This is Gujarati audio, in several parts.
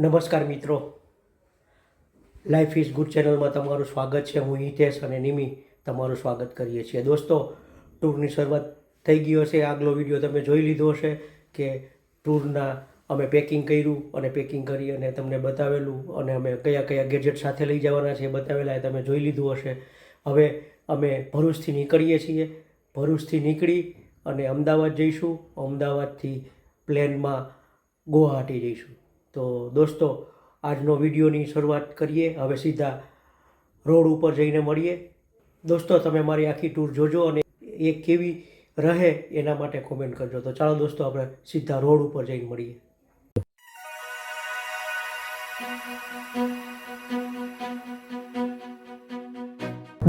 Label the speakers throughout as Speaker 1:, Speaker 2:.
Speaker 1: નમસ્કાર મિત્રો. લાઈફ ઇઝ ગુડ ચેનલમાં તમારું સ્વાગત છે. હું હિતેશ અને નિમી તમારું સ્વાગત કરીએ છીએ. દોસ્તો ટૂરની શરૂઆત થઈ ગઈ હશે. આગલો વીડિયો તમે જોઈ લીધો હશે કે ટૂરના અમે પેકિંગ કર્યું અને પેકિંગ કરી અને તમને બતાવેલું અને અમે કયા કયા ગેજેટ સાથે લઈ જવાના છે એ બતાવેલા એ તમે જોઈ લીધું હશે. હવે અમે ભરૂચથી નીકળીએ છીએ. ભરૂચથી નીકળી અને અમદાવાદ જઈશું. અમદાવાદથી પ્લેનમાં ગુવાહાટી જઈશું. તો દોસ્તો, આજનો વિડીયોની શરૂઆત કરીએ. હવે સીધા રોડ ઉપર જઈને મળીએ. દોસ્તો, તમે મારી આખી ટૂર જોજો અને એ કેવી રહે એના માટે કોમેન્ટ કરજો. તો ચાલો દોસ્તો, આપણે સીધા રોડ ઉપર જઈને મળીએ.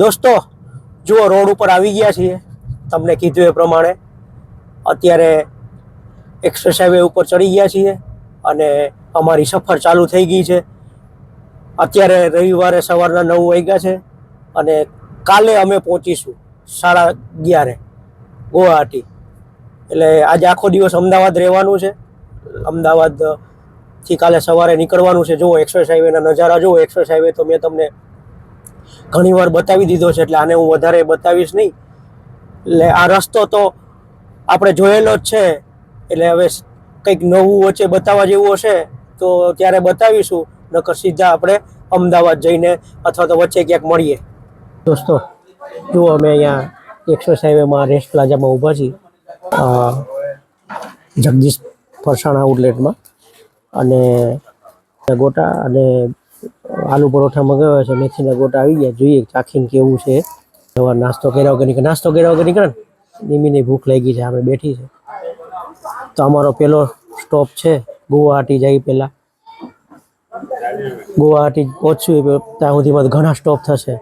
Speaker 1: દોસ્તો, જુઓ, રોડ ઉપર આવી ગયા છીએ. તમને કીધું એ પ્રમાણે. અત્યારે એક્સપ્રેસ હાઈવે ઉપર ચડી ગયા છીએ અને અમારી સફર ચાલુ થઈ ગઈ છે. અત્યારે રવિવારે સવારના નવ વાગ્યા છે અને કાલે અમે પહોંચીશું સાડા અગિયારે ગુવાહાટી. એટલે આજે આખો દિવસ અમદાવાદ રહેવાનું છે. અમદાવાદથી કાલે સવારે નીકળવાનું છે. જુઓ એક્સપ્રેસ હાઈવેના નજારા જુઓ. એક્સપ્રેસ હાઈવે તો મેં તમને ઘણીવાર બતાવી દીધો છે. એટલે આને હું વધારે બતાવીશ નહીં. એટલે આ રસ્તો તો આપણે જોયેલો જ છે. એટલે હવે કંઈક નવું વચ્ચે બતાવવા જેવું હશે. તો ત્યારે બતાવીશું. નકર સીધા આપણે અમદાવાદ જઈને અથવા તો વચ્ચે ક્યાંક મળીએ. દોસ્તો, જુઓ અમે અહીંયા એકસો સાહેબમાં રેસ્ટ પ્લાઝામાં ઊભા છીએ. જગદીશ ફરસાણ આઉટલેટમાં. અને ગોટા અને આલુ પરોઠા મંગાવ્યા છે. મેથીના ગોટા આવી ગયા. જોઈએ ચાખીને કેવું છે. સવાર નાસ્તો કર્યા વગર નીકળે. નાસ્તો કર્યા વગર નીકળે ને? નિમીની ભૂખ લાગી છે. અમે બેઠી છે. તો અમારો પેલો સ્ટોપ છે. ગુવાહાટી જાય પહેલાં. ગુવાહાટી પહોંચ્યું ત્યાં સુધીમાં ઘણા સ્ટોપ થશે.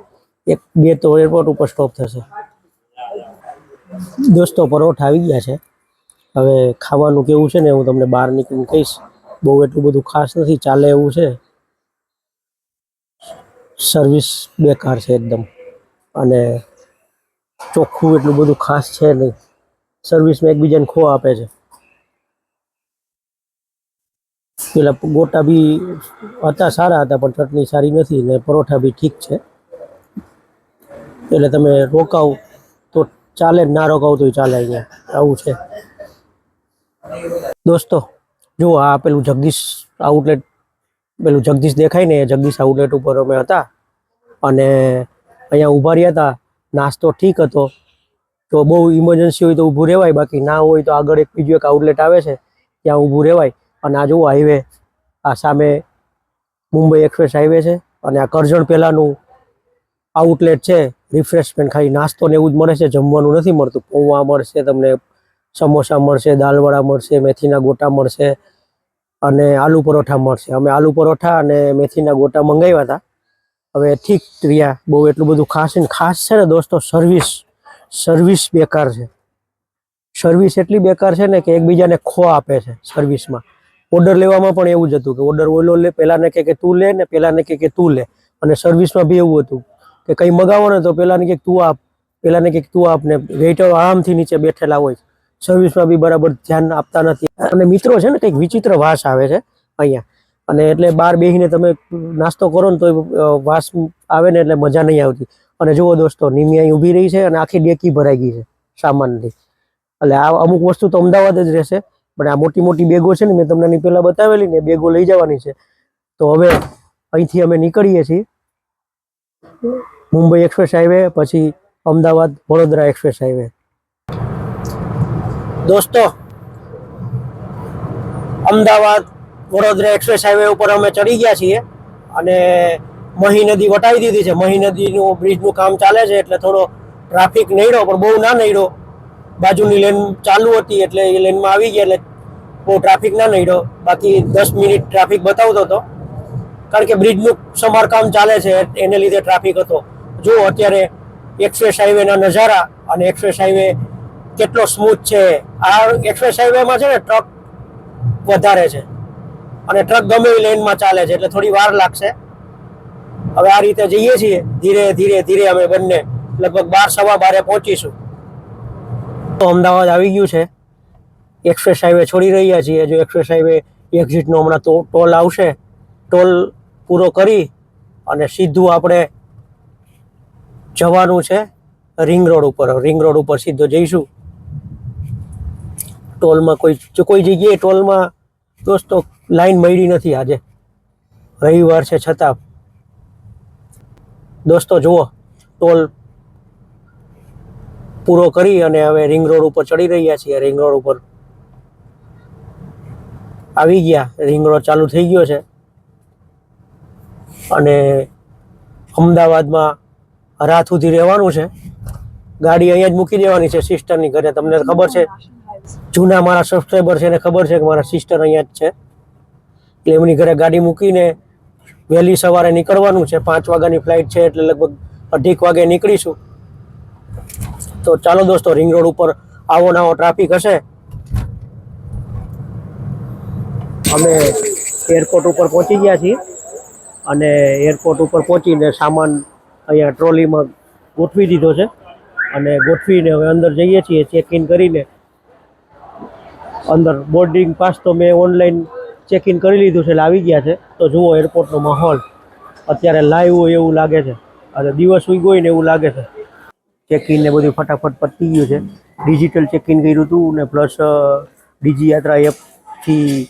Speaker 1: એક, બે તો એરપોર્ટ ઉપર સ્ટોપ થશે. દોસ્તો પરોઠા આવી ગયા છે. હવે ખાવાનું કેવું છે ને હું તમને બહાર નીકળીને કહીશ. બહુ એટલું બધું ખાસ નથી, ચાલે એવું છે. સર્વિસ બેકાર છે એકદમ. અને ચોખ્ખું એટલું બધું ખાસ છે નહીં. સર્વિસમાં એકબીજાને ખો આપે છે. પેલા ગોટા બી હતા, સારા હતા, પણ ચટણી સારી નથી ને પરોઠા બી ઠીક છે. એટલે તમે રોકાવ તો ચાલે ના રોકાવ તો ચાલે અહીંયા. આવું છે. દોસ્તો, જુઓ આ પેલું જગદીશ આઉટલેટ પેલું જગદીશ દેખાય ને, જગદીશ આઉટલેટ ઉપર અમે હતા અને અહીંયા ઊભા રહ્યા હતા. નાસ્તો ઠીક હતો. તો બહુ ઇમરજન્સી હોય તો ઊભું રહેવાય, બાકી ના હોય તો આગળ એક બીજું એક આઉટલેટ આવે છે, ત્યાં ઊભું રહેવાય. અને આ જુઓ હાઈવે આ સામે મુંબઈ એક્સપ્રેસ હાઈવે છે અને આ કરજણ પહેલાંનું આઉટલેટ છે રિફ્રેશમેન્ટ ખાલી નાસ્તો ને એવું જ મળે છે, જમવાનું નથી મળતું. પૌવા મળશે, તમને સમોસા મળશે, દાલવડા મળશે, મેથીના ગોટા મળશે અને આલુ પરોઠા મળશે. અમે આલુ પરોઠા અને મેથીના ગોટા મંગાવ્યા હતા. હવે ઠીક રહ્યા, બહુ એટલું બધું ખાસ ને, ખાસ છે ને દોસ્તો સર્વિસ સર્વિસ બેકાર છે. સર્વિસ એટલી બેકાર છે ને કે એકબીજાને ખો આપે છે સર્વિસમાં ઓર્ડર લેવામાં પણ એવું જ હતું કે ઓર્ડર ઓલો લે પહેલાને કહે કે તું લે ને પહેલાંને કહે કે તું લે. અને સર્વિસમાં બી એવું હતું કે કંઈ મગાવો ને તો પહેલાને કહે તું આપ પહેલાંને કહે તું આપ ને વેઇટર આરામથી નીચે બેઠેલા હોય. સર્વિસમાં બી બરાબર ધ્યાન આપતા નથી. અને મિત્રો છે ને કંઈક વિચિત્ર વાસ આવે છે અહીંયા. અને એટલે બહાર બેસીને તમે નાસ્તો કરો ને તો વાસ આવે ને એટલે મજા નહીં આવતી. અને જુઓ દોસ્તો, નિમી અહીં ઊભી રહી છે અને આખી ડેકી ભરાઈ ગઈ છે સામાનની. એટલે આ અમુક વસ્તુ તો અમદાવાદ જ રહેશે. પણ આ મોટી મોટી બેગો છે ને મેં તમને પેલા બતાવેલી ને બેગો લઈ જવાની છે. તો હવે અહીંથી અમે નીકળીએ છીએ. મુંબઈ એક્સપ્રેસ હાઈવે, પછી અમદાવાદ વડોદરા એક્સપ્રેસ હાઈવે. દોસ્તો, અમદાવાદ વડોદરા એક્સપ્રેસ હાઈવે ઉપર અમે ચડી ગયા છીએ અને મહી નદી વટાવી દીધી છે. મહી નદીનું, બ્રિજનું કામ ચાલે છે એટલે થોડો ટ્રાફિક નડ્યો, પણ બહુ ના નડ્યો. બાજુની લેન ચાલુ હતી એટલે એ લેનમાં આવી ગયા એટલે બહુ ટ્રાફિક ના નડ્યો. બાકી દસ મિનિટ ટ્રાફિક બતાવતો હતો. કારણ કે બ્રિજનું સમારકામ ચાલે છે એને લીધે ટ્રાફિક હતો. જુઓ અત્યારે એક્સપ્રેસ હાઈવેના નજારા અને એક્સપ્રેસ હાઈવે કેટલો સ્મૂથ છે, આ એક્સપ્રેસ હાઈવેમાં છે ને ટ્રક વધારે છે. અને ટ્રક ગમે એ લેનમાં ચાલે છે, એટલે થોડી વાર લાગશે. હવે આ રીતે જઈએ છીએ, ધીરે ધીરે ધીરે અમે બંને લગભગ બાર, સવા બારે પહોંચીશું. તો અમદાવાદ આવી ગયું છે. એક્સપ્રેસ હાઈવે છોડી રહ્યા છીએ. જો એક્સપ્રેસ હાઈવે એક્ઝિટનો હમણાં તો ટોલ આવશે, ટોલ પૂરો કરી અને સીધું આપણે જવાનું છે રિંગ રોડ ઉપર. રિંગ રોડ ઉપર સીધો જઈશું. ટોલમાં કોઈ કોઈ જગ્યાએ ટોલમાં દોસ્તો લાઈન મળી નથી આજે. રવિવાર છે છતાં. દોસ્તો, જુઓ, ટોલ પૂરો કરી અને હવે રિંગ રોડ ઉપર ચડી રહ્યા છીએ. રિંગ રોડ ઉપર આવી ગયા. રિંગ રોડ ચાલુ થઈ ગયો છે. અને અમદાવાદમાં રાત સુધી રહેવાનું છે. ગાડી અહીંયા જ મૂકી દેવાની છે સિસ્ટરની ઘરે. તમને ખબર છે, જૂના મારા સબસ્ક્રાઈબર છે એને ખબર છે કે મારા સિસ્ટર અહીંયા જ છે. એટલે એમની ઘરે ગાડી મૂકીને વહેલી સવારે નીકળવાનું છે. પાંચ વાગ્યાની ફ્લાઇટ છે એટલે લગભગ અઢીક વાગે નીકળીશું. તો ચાલો દોસ્તો રિંગ રોડ ઉપર આવો નવો ટ્રાફિક હશે. અમે એરપોર્ટ ઉપર પહોંચી ગયા છીએ અને એરપોર્ટ ઉપર પહોંચીને સામાન અહીંયા ટ્રોલીમાં ગોઠવી દીધો છે અને ગોઠવીને હવે અંદર જઈએ છીએ ચેક ઇન કરીને. અંદર બોર્ડિંગ પાસ તો મેં ઓનલાઈન ચેક ઇન કરી લીધું છે, એટલે આવી ગયા છે. તો જુઓ એરપોર્ટનો માહોલ. અત્યારે લાઈવ હોય એવું લાગે છે. અને દિવસ ઉઈ હોય ને એવું લાગે છે. ચેક ઇન ને બધું ફટાફટ પતી ગયું છે. ડિજિટલ ચેક ઇન કર્યું હતું ને પ્લસ ડીજી યાત્રા એપથી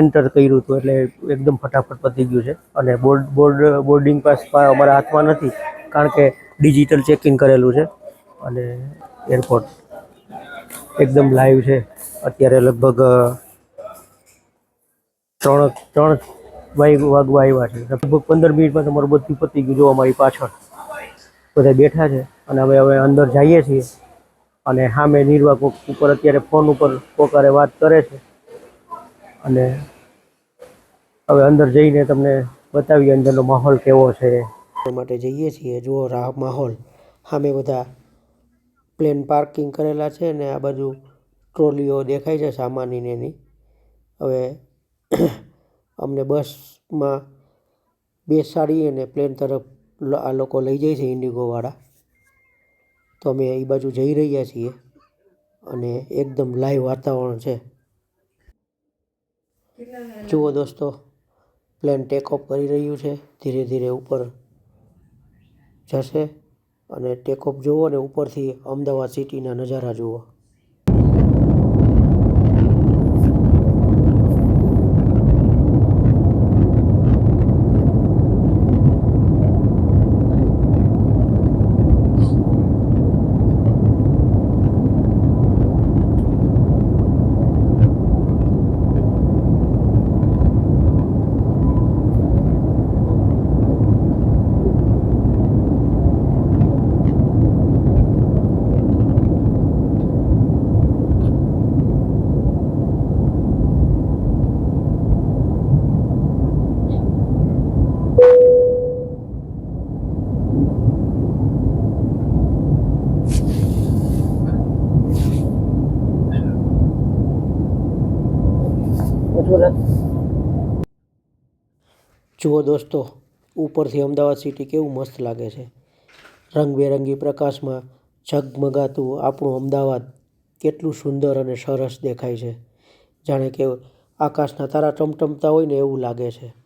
Speaker 1: એન્ટર કર્યું હતું એટલે એકદમ ફટાફટ પતી ગયું છે. અને બોર્ડ બોર્ડ બોર્ડિંગ પાસ અમારા હાથમાં નથી, કારણ કે ડિજિટલ ચેકિંગ કરેલું છે. અને એરપોર્ટ એકદમ લાઈવ છે. અત્યારે લગભગ ત્રણ ત્રણ વાગ, વાગવા આવ્યા છે. લગભગ પંદર મિનિટમાં તમારું બધું પતી ગયું જો અમારી પાછળ. બધા બેઠા છે અને હવે હવે અંદર જઈએ છીએ. અને સામે નિર્વાહ કોક ઉપર અત્યારે ફોન ઉપર કોકારે વાત કરે છે. અને હવે અંદર જઈને તમને બતાવીએ અંદરનો માહોલ કેવો છે. એ માટે જઈએ છીએ. જુઓ રાહ માહોલ. સામે બધા પ્લેન પાર્કિંગ કરેલા છે ને આ બાજુ ટ્રોલીઓ દેખાય છે સામાનની એની. હવે અમને બસમાં બેસાડી અને પ્લેન તરફ આ લોકો લઈ જાય છે ઇન્ડિગોવાળા. તો અમે એ બાજુ જઈ રહ્યા છીએ અને એકદમ લાઈવ વાતાવરણ છે. જુઓ દોસ્તો પ્લેન ટેક ઓફ કરી રહ્યું છે. ધીરે ધીરે ઉપર જશે અને ટેક ઓફ જુઓ ને ઉપરથી અમદાવાદ સિટીના નજારા જુઓ. જુઓ દોસ્તો, ઉપરથી અમદાવાદ સિટી કેવું મસ્ત લાગે છે. રંગબેરંગી પ્રકાશમાં ઝગમગાતું આપણું અમદાવાદ કેટલું સુંદર અને સરસ દેખાય છે. જાણે કે આકાશના તારા ટમટમતા હોય ને એવું લાગે છે.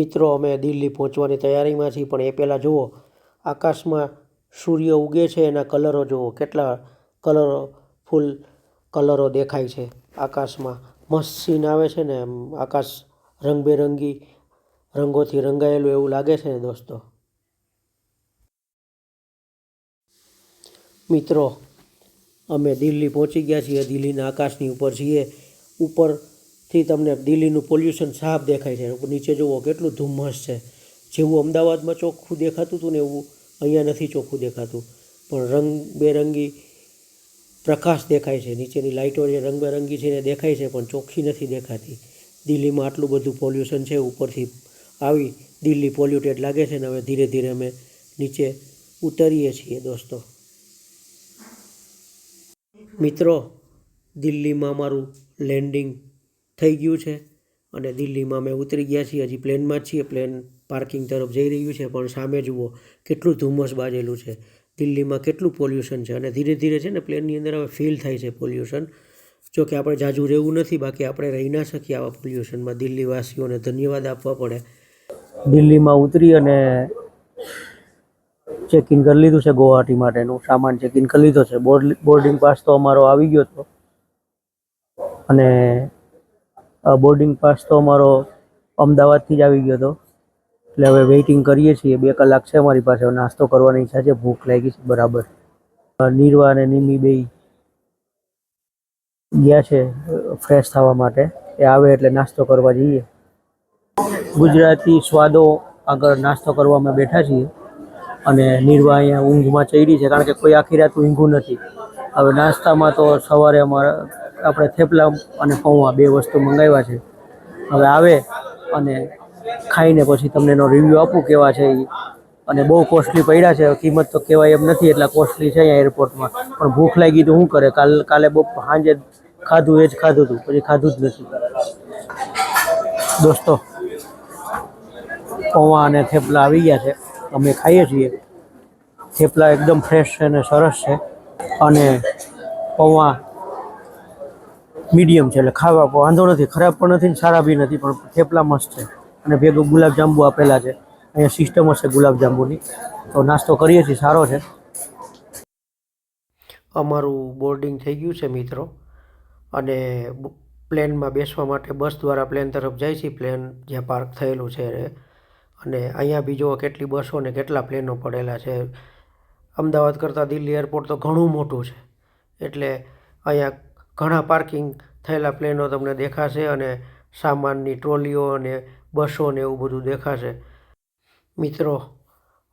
Speaker 1: મિત્રો, અમે દિલ્હી પહોંચવાની તૈયારીમાં છીએ, પણ એ પહેલાં જુઓ, આકાશમાં સૂર્ય ઉગે છે એના કલરો જુઓ, કેટલા કલરો, ફૂલ કલરો દેખાય છે. આકાશમાં મસ્ત સીન આવે છે ને આકાશ રંગબેરંગી, રંગોથી રંગાયેલું એવું લાગે છે ને દોસ્તો. મિત્રો, અમે દિલ્હી પહોંચી ગયા છીએ, દિલ્હીના આકાશની ઉપર છીએ. ઉપરથી તમને દિલ્હીનું પોલ્યુશન સાફ દેખાય છે. નીચે જુઓ, કેટલું ધુમ્મસ છે. જેવું અમદાવાદમાં ચોખ્ખું દેખાતું હતું ને એવું અહીંયા નથી ચોખ્ખું દેખાતું. પણ રંગબેરંગી પ્રકાશ દેખાય છે. નીચેની લાઇટો જે રંગબેરંગી છે એ દેખાય છે, પણ ચોખ્ખી નથી દેખાતી. દિલ્હીમાં આટલું બધું પોલ્યુશન છે, ઉપરથી આવી દિલ્હી પોલ્યુટેડ લાગે છે ને હવે ધીરે ધીરે અમે નીચે ઉતરીએ છીએ દોસ્તો. મિત્રો, દિલ્હીમાં અમારું લેન્ડિંગ થઈ ગયું છે અને દિલ્હીમાં અમે ઉતરી ગયા છીએ. હજી પ્લેનમાં જ છીએ. પ્લેન પાર્કિંગ તરફ જઈ રહ્યું છે. પણ સામે જુઓ, કેટલું ધુમ્મસ બાજેલું છે. દિલ્હીમાં કેટલું પોલ્યુશન છે અને ધીરે ધીરે છે ને પ્લેનની અંદર હવે ફીલ થાય છે પોલ્યુશન. જો કે આપણે જાજુ રહેવું નથી, બાકી આપણે રહી ના શકીએ આવા પોલ્યુશનમાં. દિલ્હીવાસીઓને ધન્યવાદ આપવા પડે. દિલ્હીમાં ઉતરી અને ચેક ઇન કરી લીધું છે ગુવાહાટી માટેનું. સામાન ચેક ઇન કરી લીધો છે. બોર્ડિંગ પાસ તો અમારો આવી ગયો હતો. અને બોર્ડિંગ પાસ તો અમારો અમદાવાદથી જ આવી ગયો હતો. એટલે હવે વેઇટિંગ કરીએ છીએ. બે કલાક છે અમારી પાસે. નાસ્તો કરવાની ઈચ્છા છે. ભૂખ લાગી છે. બરાબર. નિરવા અને નિમી બે ગયા છે ફ્રેશ થવા માટે. એ આવે એટલે નાસ્તો કરવા જઈએ. ગુજરાતી સ્વાદો આગળ નાસ્તો કરવા અમે બેઠા છીએ. અને નિર્વા અહીંયા ઊંઘમાં ચડી છે. કારણ કે કોઈ આખી રાત ઊંઘું નથી. હવે નાસ્તામાં તો સવારે અમારા આપણે થેપલા અને પૌવા બે વસ્તુ મંગાવ્યા છે. હવે આવે અને ખાઈને પછી તમને એનો રિવ્યૂ આપું કેવા છે એ અને બહુ કોસ્ટલી પડ્યા છે, કિંમત તો કહેવાય એમ નથી, એટલા કોસ્ટલી છે અહીંયા એરપોર્ટમાં પણ ભૂખ લાગી તો શું કરે? કાલ, કાલે બહુ સાંજે ખાધું એ જ ખાધું હતું પછી ખાધું જ નથી. દોસ્તો, પૌવા અને થેપલા આવી ગયા છે. અમે ખાઈએ છીએ. થેપલા એકદમ ફ્રેશ છે અને સરસ છે. અને પૌવા મીડિયમ છે એટલે ખાવા વાંધો નથી, ખરાબ પણ નથી ને સારા બી નથી, પણ થેપલા મસ્ત છે. અને ભેગું ગુલાબજાંબુ આપેલા છે. અહીંયા સિસ્ટમ હશે ગુલાબજાંબુની તો નાસ્તો કરીએ છીએ, સારો છે. અમારું બોર્ડિંગ થઈ ગયું છે મિત્રો. અને પ્લેનમાં બેસવા માટે બસ દ્વારા પ્લેન તરફ જાય છે પ્લેન, જ્યાં પાર્ક થયેલું છે અને અહીંયા બી જુઓ કેટલી બસો ને કેટલા પ્લેનો પડેલા છે. અમદાવાદ કરતાં દિલ્હી એરપોર્ટ તો ઘણું મોટું છે. એટલે અહીંયા ઘણા પાર્કિંગ થયેલા પ્લેનો તમને દેખાશે અને સામાનની ટ્રોલીઓ અને બસો ને એવું બધું દેખાશે. મિત્રો,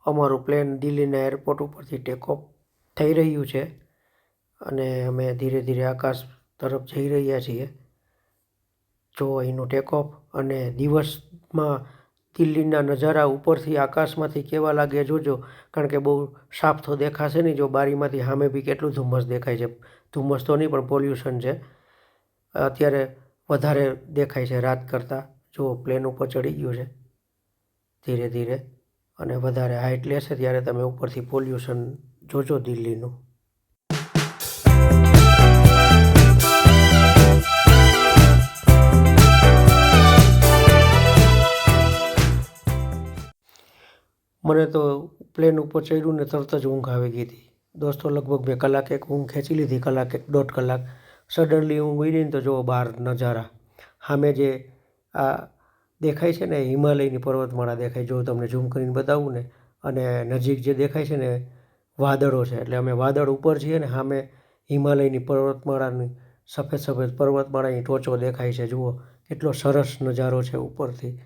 Speaker 1: અમારું પ્લેન દિલ્હીના એરપોર્ટ ઉપરથી ટેકઓફ થઈ રહ્યું છે અને અમે ધીરે ધીરે આકાશ તરફ જઈ રહ્યા છીએ. જો અહીંનું ટેકઓફ અને દિવસમાં દિલ્હીના નજારા ઉપરથી આકાશમાંથી કેવા લાગે જોજો, કારણ કે બહુ સાફ તો દેખાશે નહીં જો બારીમાંથી સામે બી કેટલું ધુમ્મસ દેખાય છે. ધુમ્મસ તો નહીં, પણ પોલ્યુશન છે. અત્યારે વધારે દેખાય છે રાત કરતાં. જુઓ પ્લેન ઉપર ચડી ગયું છે, ધીરે ધીરે, અને વધારે હાઇટ લેશે ત્યારે તમે ઉપરથી પોલ્યુશન જોજો દિલ્હીનું. મને તો પ્લેન ઉપર ચડ્યું ને તરત જ ઊંઘ આવી ગઈ હતી. દોસ્તો, લગભગ મેં કલાક એક ઊંઘ ખેંચી લીધી, કલાક એક, દોઢ કલાક. સડનલી ઊંઘ ઉડી ને તો જુઓ બહાર નજારા. સામે જે આ દેખાય છે ને, હિમાલયની પર્વતમાળા દેખાય, જો તમને ઝૂમ કરીને બતાવું ને, અને નજીક જે દેખાય છે ને, વાદળો છે. એટલે અમે વાદળ ઉપર છીએ ને, સામે હિમાલયની પર્વતમાળાની સફેદ સફેદ પર્વતમાળાની ટોચો દેખાય છે. જુઓ, કેટલો સરસ નજારો છે ઉપરથી.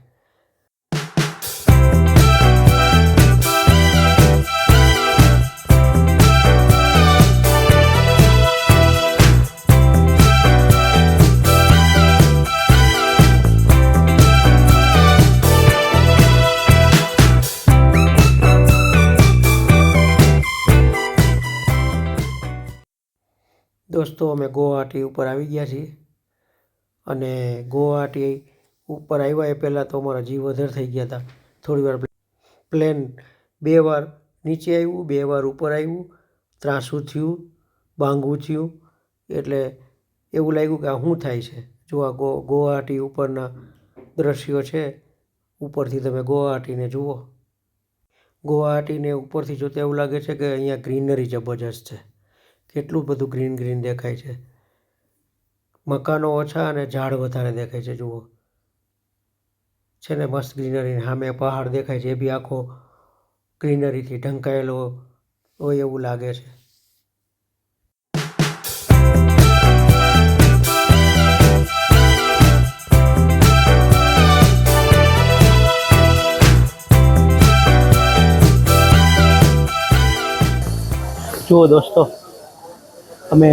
Speaker 1: દોસ્તો અમે ગુવાહાટી ઉપર આવી ગયા છીએ. અને ગુવાહાટી ઉપર આવ્યા એ પહેલાં તો અમારા જીવ વધર થઈ ગયા હતા. થોડી વાર પ્લેન બે વાર નીચે આવ્યું, બે વાર ઉપર આવ્યું, ત્રાસું થયું બાંગું થયું. એટલે એવું લાગ્યું કે આ શું થાય છે? જો આ ગો, ગુવાહાટી ઉપરના દ્રશ્યો છે, ઉપરથી તમે ગુવાહાટીને જુઓ. ગુવાહાટીને ઉપરથી જોતા એવું લાગે છે કે અહીંયા ગ્રીનરી જબરજસ્ત છે. કેટલું બધું ગ્રીન ગ્રીન દેખાય છે. મકાનો ઓછા અને ઝાડ વધારે દેખાય છે, જુઓ. છે ને મસ્ત ગ્રીનરી, સામે પહાડ દેખાય છે, એ બી આખો ગ્રીનરીથી ઢંકાયેલો હોય એવું લાગે છે. જુઓ દોસ્તો અમે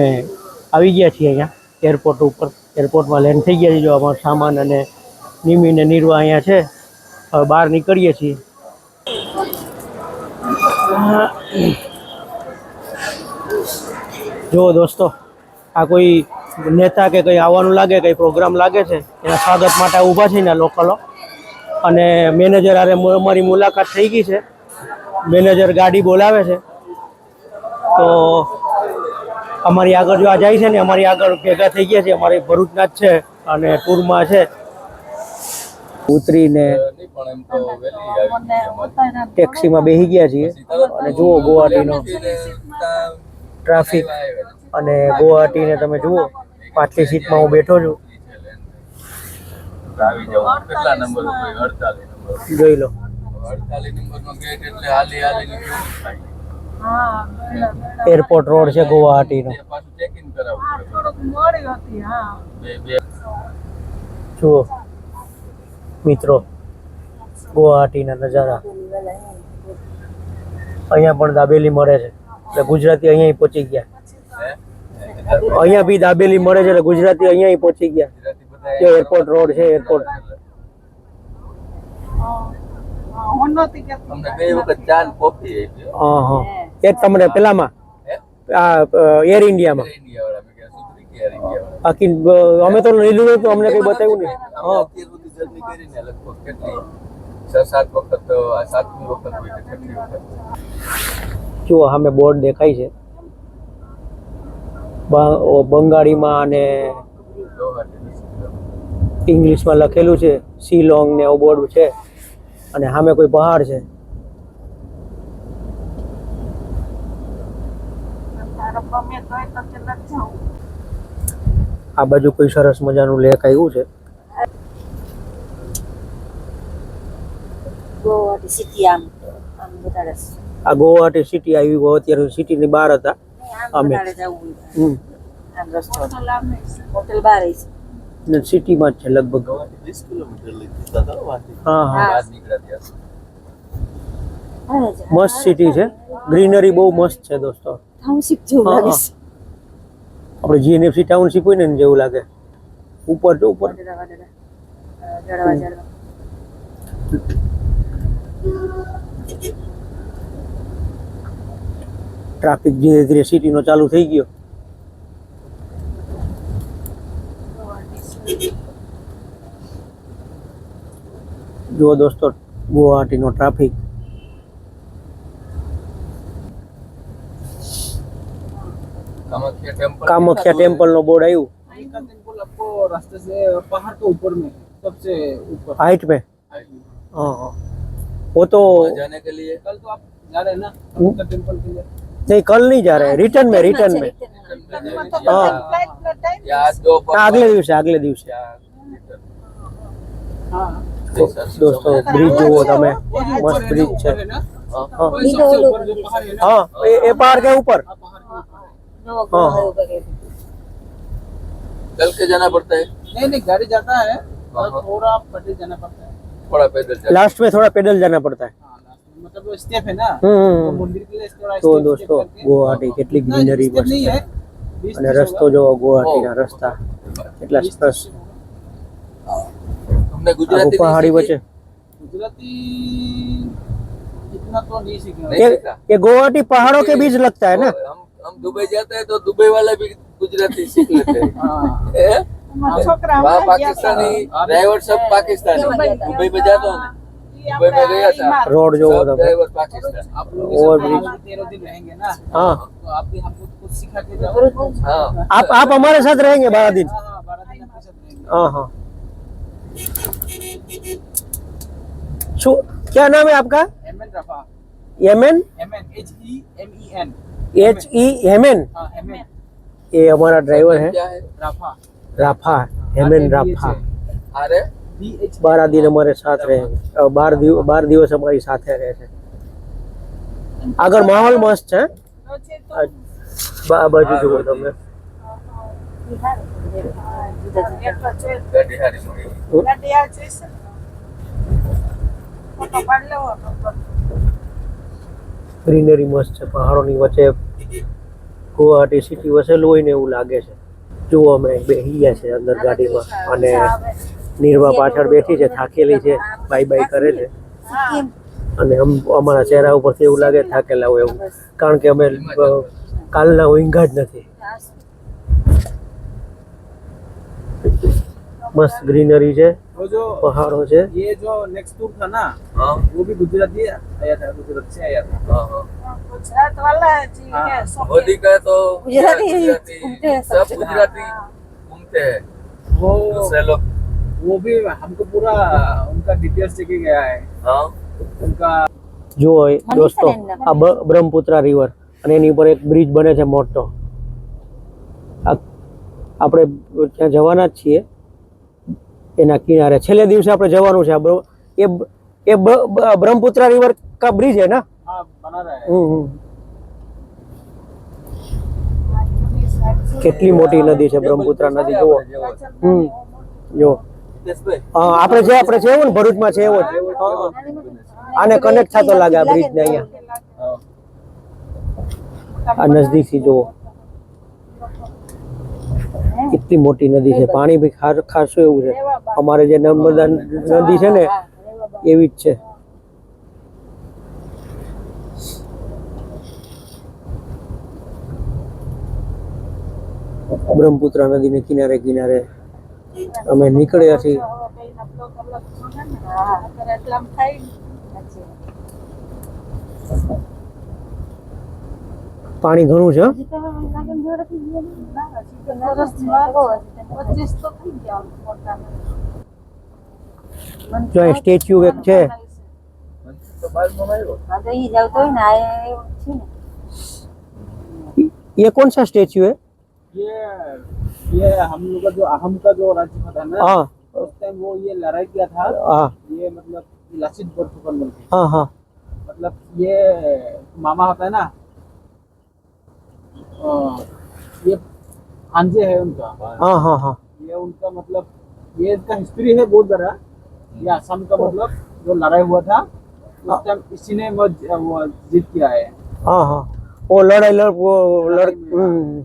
Speaker 1: આવી ગયા છીએ અહીંયા એરપોર્ટ ઉપર. એરપોર્ટમાં લેન્ડ થઈ ગયા છે જો અમારો સામાન અને નિમી ને નીરવા અહીંયા છે. હવે બહાર નીકળીએ છીએ. જુઓ દોસ્તો, આ કોઈ નેતા કે કંઈ આવવાનું લાગે, કંઈ પ્રોગ્રામ લાગે છે? એના સ્વાગત માટે ઊભા છે ને લોકલો. અને મેનેજર આરે અમારી મુલાકાત થઈ ગઈ છે. મેનેજર ગાડી બોલાવે છે. તો અમારી આગળ જો આ જાય છે ને અમારી આગળ ભેગા થઈ ગયા છે અમારે ભરૂચના જ છે અને ટૂરમાં છે. ઉતરીને
Speaker 2: નહીં પણ એમ તો વહેલી આવી ગઈ અમારી.
Speaker 1: ટેક્સીમાં બેસી ગયા છીએ અને જુઓ ગુવાહાટીનો ટ્રાફિક અને ગુવાહાટીને તમે જુઓ પાછલી સીટમાં હું બેઠો છું. જોઈ લો.
Speaker 2: અડતાલીસ નંબર નો ગેટ એટલે હાલી હાલી
Speaker 1: એરપોર્ટ રોડ છે ગુવાહાટીનો.
Speaker 2: તે પાછું ચેક ઇન કરાવવું પડે બે બે
Speaker 1: જુઓ મિત્રો ગુવાહાટીના નજારા. અહીંયા પણ દાબેલી મળે છે. એટલે ગુજરાતી અહીંયા પહોંચી ગયા.
Speaker 2: હે?
Speaker 1: અહીંયા બી દાબેલી મળે છે એટલે ગુજરાતી અહીંયા પહોંચી ગયા.
Speaker 2: ગુજરાતી બધા
Speaker 1: જે એરપોર્ટ રોડ છે એરપોર્ટ
Speaker 2: અમને બે વખત ચા ને કોફી આપી હો.
Speaker 1: હા હા. એ તમને પેલામાં? આ એર ઇન્ડિયામાં બાકી અમે તો લીધું નતું અમને કઈ બતાવ્યું નહીં. હા. જુઓ સામે બોર્ડ દેખાય છે. બંગાળીમાં અને ઇંગ્લિશમાં લખેલું છે શિલોંગ ને એવું બોર્ડ છે. અને સામે કોઈ પહાડ છે. આ બાજુ કોઈ સરસ મજાનું લેક આવ્યું છે?
Speaker 3: ગોવાટી સિટી આમ આમ બતાડે છે.
Speaker 1: આ ગુવાહાટી સિટી આવી ગયો અત્યારે સિટીની બહાર હતા. અમે.
Speaker 3: હોટેલ
Speaker 1: ને સિટીમાં જ છે લગભગ. હા હા
Speaker 2: બહાર.
Speaker 1: મસ્ત સિટી છે. ગ્રીનરી બહુ મસ્ત છે દોસ્તો.
Speaker 3: ટાઉનશીપ જેવું લાગે છે.
Speaker 1: આપણે જીએનએફસી ટાઉનશીપ હોય ને જેવું લાગે. ઉપર તો ઉપર. ટ્રાફિક ધીરે ધીરે સિટીનો ચાલુ થઈ ગયો. જો દોસ્તો ગુવાહાટીનો traffic
Speaker 2: Kamakhya temple
Speaker 1: Kamakhya temple નો બોર્ડ આવ્યું
Speaker 4: का टेम्पल आपको रास्ते से पहाड़ के ऊपर में है, सबसे ऊपर
Speaker 1: हाइट में हाँ हाँ वो तो
Speaker 2: वहाँ जाने के लिए
Speaker 4: कल तो आप जा रहे हैं ना का टेम्पल के लिए
Speaker 1: नहीं कल नहीं जा रहे रिटर्न में रिटर्न में हाँ
Speaker 2: या आज दो
Speaker 1: हाँ, अगले દિવસે આગલે દિવસે
Speaker 2: या
Speaker 4: हाँ
Speaker 1: તો દોસ્તો બ્રિજ જુઓ તમે મસ્ત બ્રિજ છે
Speaker 4: है ना
Speaker 1: હા
Speaker 4: वही सबसे ऊपर जो पहाड़ है ना
Speaker 1: હા એ એ પહાડ કે ઉપર
Speaker 4: हाँ, पहाड़ के ऊपर
Speaker 3: નવો ગોવા એવું કરે.
Speaker 2: चल के जाना पड़ता है
Speaker 4: नहीं नहीं गाड़ी जाता है
Speaker 2: हाँ,
Speaker 4: और
Speaker 2: हाँ।
Speaker 4: थोड़ा पटे जाना पड़ता है
Speaker 2: थोड़ा पैदल चल
Speaker 1: लास्ट में थोड़ा पैदल जाना पड़ता है
Speaker 4: हाँ last में, मतलब वो स्टेप है ना
Speaker 1: हम्म
Speaker 4: तो मंदिर के लिए थोड़ा
Speaker 1: તો
Speaker 4: step-
Speaker 1: દોસ્તો
Speaker 4: step करके-
Speaker 1: ગુવાહાટી કેટલી
Speaker 4: इतना
Speaker 1: ગ્રીનરી
Speaker 4: step
Speaker 1: મસ્ત
Speaker 4: नहीं
Speaker 1: છે
Speaker 4: है बीस
Speaker 1: અને
Speaker 4: तीस
Speaker 1: રસ્તો
Speaker 4: होगा।
Speaker 1: જો ગુવાહાટીના રસ્તા કેટલા
Speaker 4: बीस
Speaker 1: સરસ
Speaker 4: तीस होगा।
Speaker 2: तुमने
Speaker 1: આખું
Speaker 2: गुजराती नहीं
Speaker 1: પહાડી
Speaker 2: सीखी?
Speaker 1: વચ્ચે
Speaker 4: गुजराती इतना तो नहीं सीखा
Speaker 2: नहीं
Speaker 1: ये
Speaker 2: सीखा?
Speaker 1: ये गुवाहाटी पहाड़ों के बीच लगता है ना
Speaker 2: हम हम दुबई जाते हैं तो दुबई वाले भी गुजराती सीख लेते हैं।
Speaker 4: हाँ।
Speaker 2: वहाँ पाकिस्तानी ड्राइवर सब पाकिस्तानी। दुबई में जाता हूँ। दुबई में गया था।
Speaker 1: रोड जो
Speaker 2: ड्राइवर पाकिस्तान।
Speaker 4: आप लोग
Speaker 1: और
Speaker 4: तेरह दिन रहेंगे ना।
Speaker 1: हाँ।
Speaker 4: तो आप भी हमको कुछ सिखा के जाओ।
Speaker 2: हाँ।
Speaker 1: आप आप हमारे साथ रहेंगे बारह दिन।
Speaker 4: हाँ हाँ
Speaker 1: हाँ हाँ। क्या नाम है आपका?
Speaker 4: एम एन रफा।
Speaker 1: Yemen
Speaker 4: M N H
Speaker 1: E M E N
Speaker 2: H E
Speaker 4: Hemen
Speaker 1: એ અમારા ડ્રાઈવર
Speaker 2: હે.
Speaker 4: રાફા. હેમેન
Speaker 1: રાફા. બારા દિન અમારે સાથ રહે. બાર દિવસ બાર દિવસ અમારી સાથે રહે છે. આગળ માહોલ મસ્ત છે આ બાજુ જુઓ તમે.
Speaker 3: બિહારી.
Speaker 1: ગ્રીનરી મસ્ત છે પહાડોની વચ્ચે ગુવાહાટી સિટી વસેલું હોય ને એવું લાગે છે. જુઓ અમે બેસી ગયા છે અંદર ગાડીમાં અને નિર્મા પાછળ બેઠી છે થાકેલી છે બાય બાય કરે છે. અને અમારા ચહેરા ઉપરથી એવું લાગે થાકેલા હોય એવું. કારણ કે અમે કાલના ઊંઘા જ નથી. મસ્ત ગ્રીનરી છે
Speaker 4: वो जो
Speaker 1: પહાડો છે
Speaker 4: ये जो नेक्स्ट टूर था ना
Speaker 2: હા
Speaker 4: वो भी गुजराती आया था गुजरात से आया था
Speaker 2: હા હા
Speaker 3: ગુજરાત વાલા જી
Speaker 4: हाँ।
Speaker 3: કે
Speaker 2: मोदी का तो
Speaker 3: गुजराती
Speaker 2: गुजराती
Speaker 3: घूमते हैं सब
Speaker 2: सब
Speaker 3: जगह।
Speaker 2: गुजराती घूमते हैं
Speaker 4: वो
Speaker 2: दूसरे लोग
Speaker 4: वो भी हमको पूरा उनका डिटेल्स देके गया है
Speaker 2: हाँ
Speaker 4: उनका
Speaker 1: જુઓ એ
Speaker 3: મનીષા
Speaker 1: દોસ્તો
Speaker 3: બેનના.
Speaker 1: આ બ- બ્રહ્મપુત્રા રિવર અને એની ઉપર એક બ્રિજ બને છે મોટો આ આપણે ત્યાં જવાના જ છીએ એના કિનારે. છેલ્લે દિવસે આપણે જવાનું છે બરોબર એ એ બ્રહ્મપુત્ર રિવર કા બ્રિજ હે ના કેટલી મોટી નદી છે બ્રહ્મપુત્ર નદી જુઓ. હમ જો આપણે જે આપણે છે એવું ને ભરૂચમાં છે એવો આને કનેક્ટ થતો લાગે આ બ્રિજ ને અહીંયા. આ નજદીકથી જુઓ. કેટલી મોટી નદી છે. પાણી બી ખાસું એવું છે. અમારે જે નર્મદા નદી છે ને, એવી જ છે. બ્રહ્મપુત્રા નદીને કિનારે કિનારે અમે નીકળ્યા છીએ. પાણી ઘણું છે હં? જો અહીં સ્ટેચ્યુ એક છે
Speaker 2: તો બાજુમાં આવ્યો.
Speaker 3: હા તો ઈ જાવ તો હોય ને આ એવું છે ને
Speaker 1: ये कौन सा स्टेच्यू है
Speaker 4: ये ये हम लोग का जो अहम का जो राज्य था ना
Speaker 1: हाँ
Speaker 4: उस टाइम वो ये लड़ाई किया था
Speaker 1: हाँ
Speaker 4: ये मतलब लासित बोरफुकन बोलते हैं।
Speaker 1: हाँ हाँ
Speaker 4: मतलब ये मामा होता है ना अ, ये हांजे है उनका
Speaker 1: हाँ हाँ हाँ
Speaker 4: ये उनका मतलब ये इसका हिस्ट्री है बहुत बड़ा ये असम का मतलब जो लड़ाई हुआ था उस टाइम इसी ने वो ज- वो जीत किया है
Speaker 1: हाँ हाँ वो लड़ाई लड़ वो लड़ हम्म,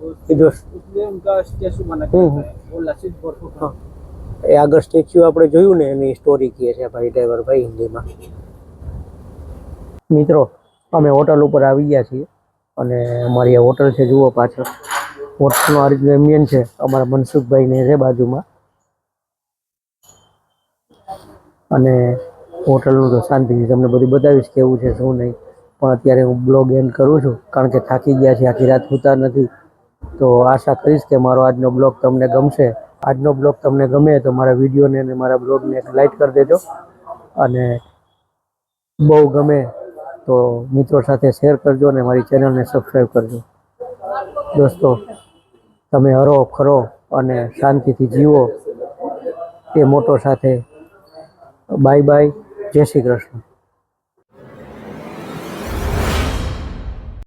Speaker 4: तो
Speaker 1: ये जो
Speaker 4: इसलिए उनका स्टेचू बना के
Speaker 1: हम्म,
Speaker 4: रखा है वो लसित बोरफुकन
Speaker 1: हाँ. એ આગળ સ્ટેચ્યુ આપણે જોયું ને એની સ્ટોરી કહે છે ભાઈ ડ્રાઈવર ભાઈ હિન્દીમાં મિત્રો અમે હોટલ ઉપર આવી ગયા છીએ અને અમારી આ હોટલ છે, જુઓ પાછળ. હોટલનો આ રીતનું એમ્બિયન છે, અમારા મનસુખભાઈને છે બાજુમાં. અને હોટલનું તો શાંતિથી તમને બધું બતાવીશ કેવું છે, શું નહીં. પણ અત્યારે હું બ્લોગ એન્ડ કરું છું, કારણ કે થાકી ગયા છે, આખી રાત સૂતા નથી. તો આશા કરીશ કે મારો આજનો બ્લોગ તમને ગમશે. આજનો બ્લોગ તમને ગમે તો મારા વિડીયોને અને મારા બ્લોગને લાઈક કરી દેજો. અને બહુ ગમે તો મિત્રો સાથે શેર કરજો અને મારી ચેનલને સબસ્ક્રાઈબ કરજો. દોસ્તો, તમે હરો, ફરો અને શાંતિથી જીવો. એ મોટો સાથે. બાય બાય જય શ્રી કૃષ્ણ.